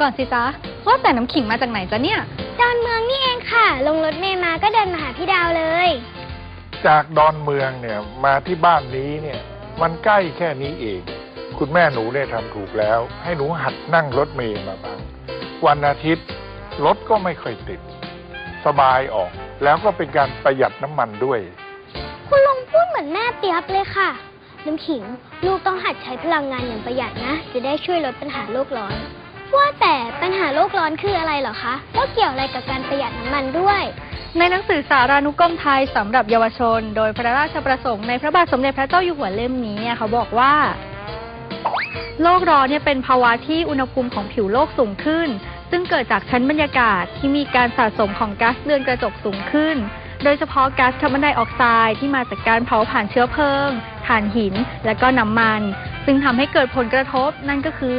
ก่อนสิจ๊ะ ว่าแต่น้ำขิงมาจากไหนจ๊ะเนี่ย ดอนเมืองนี่เองค่ะ ลงรถเมล์มาก็เดินมาหาพี่ดาวเลย จากดอนเมืองเนี่ยมาที่บ้านนี้เนี่ยมันใกล้แค่นี้เอง คุณแม่หนูเนี่ยทำถูกแล้ว ให้หนูหัดนั่งรถเมล์มาบ้าง วันอาทิตย์รถก็ไม่ค่อยติด สบายออก แล้วก็เป็นการประหยัดน้ำมันด้วย คุณลุงพูดเหมือนแม่เปียบเลยค่ะ น้ำขิง ลูกต้องหัดใช้พลังงานอย่างประหยัดนะ จะได้ช่วยลดปัญหาโลกร้อน ว่าแต่ปัญหาโลกร้อนคืออะไรเหรอคะแล้วเกี่ยวอะไรกับการประหยัดน้ำมันด้วย ในหนังสือสารานุกรมไทยสำหรับเยาวชน โดยพระราชประสงค์ในพระบาทสมเด็จพระเจ้าอยู่หัวเล่มนี้เนี่ยเขาบอกว่า โลกร้อนเนี่ยเป็นภาวะที่อุณหภูมิของผิวโลกสูงขึ้น ซึ่งเกิดจากชั้นบรรยากาศที่มีการสะสมของก๊าซเรือนกระจกสูงขึ้น โดยเฉพาะก๊าซคาร์บอนไดออกไซด์ที่มาจากการเผาผ่านเชื้อเพลิงถ่านหิน และก็น้ำมัน ซึ่งทำให้เกิดผลกระทบนั่นก็คือ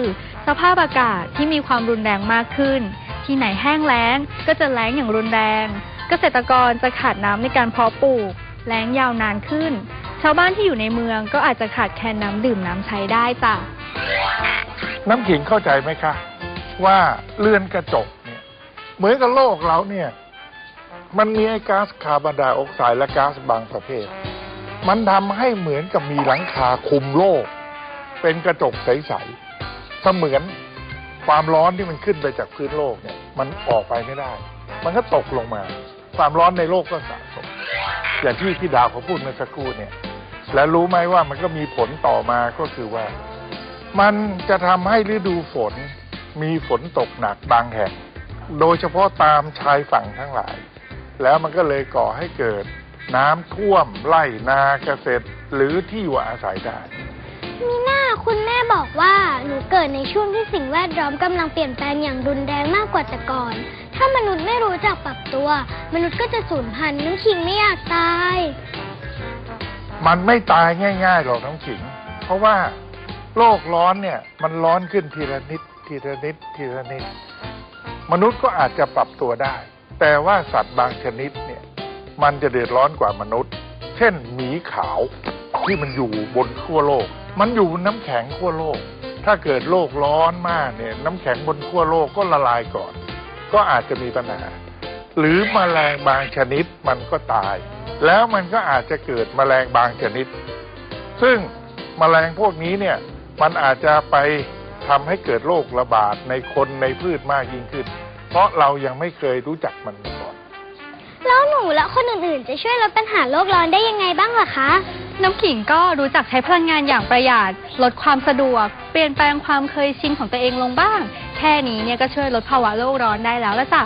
สภาพอากาศที่มีความรุนแรงมากขึ้น ที่ไหนแห้งแล้งก็จะแล้งอย่างรุนแรง เกษตรกรจะขาดน้ำในการเพาะปลูก แล้งยาวนานขึ้น ชาวบ้านที่อยู่ในเมืองก็อาจจะขาดแคลนน้ำดื่มน้ำใช้ได้จ้ะน้ำขิงเข้าใจไหมคะ ว่าเรือนกระจกเนี่ยเหมือนกับโลกเราเนี่ย มันมีไอ้ก๊าซคาร์บอนไดออกไซด์และก๊าซบางประเภท มันทำให้เหมือนกับมีหลังคาคุมโลก เป็นกระจกใสๆ เสมือนความร้อนที่มันขึ้นไปจากพื้นโลกเนี่ย มันออกไปไม่ได้ มันก็ตกลงมา ความร้อนในโลกก็สะสม อย่างที่พี่ดาวเขาพูดเมื่อสักครู่เนี่ย และรู้ไหมว่ามันก็มีผลต่อมาก็คือว่า มันจะทำให้ฤดูฝนมีฝนตกหนักบางแห่ง โดยเฉพาะตามชายฝั่งทั้งหลาย แล้วมันก็เลยก่อให้เกิดน้ำท่วมไร่นาเกษตรหรือที่อยู่อาศัยได้มีน คุณแม่บอกว่าหนูเกิดในช่วงที่สิ่งแวดล้อมกำลังเปลี่ยนแปลงอย่างรุนแรงมากกว่าแต่ก่อน ถ้ามนุษย์ไม่รู้จักปรับตัว มนุษย์ก็จะสูญพันธุ์น้ำขิงไม่อยากตาย มันไม่ตายง่ายๆหรอกน้ำขิง เพราะว่าโลกร้อนเนี่ย มันร้อนขึ้นทีละนิด ทีละนิด ทีละนิด มนุษย์ก็อาจจะปรับตัวได้ แต่ว่าสัตว์บางชนิดเนี่ย มันจะเดือดร้อนกว่ามนุษย์ เช่นหมีขาวที่มันอยู่บนขั้วโลก มันอยู่นน้ำแข็งขั้วโลก ถ้าเกิดโลกร้อนมากเนี่ย น้ำแข็งบนขั้วโลกก็ละลายก่อน ก็อาจจะมีปัญหา หรือมแมลงบางชนิดมันก็ตาย แล้วมันก็อาจจะเกิดมแมลงบางชนิด ซึ่งมแมลงพวกนี้เนี่ยมันอาจจะไปทำให้เกิดโรคระบาดในคนในพืชมากยิ่งขึ้น เพราะเรายังไม่เคยรู้จักมันมาก่อน แล้วหนูและคนอื่นๆ จะช่วยลดปัญหาโลกร้อนได้ยังไงบ้างล่ะคะ น้ำขิงก็รู้จักใช้พลังงานอย่างประหยัดลดความสะดวก เปลี่ยนแปลงความเคยชินของตัวเองลงบ้าง แค่นี้เนี่ยก็ช่วยลดภาวะโลกร้อนได้แล้วละจ้ะ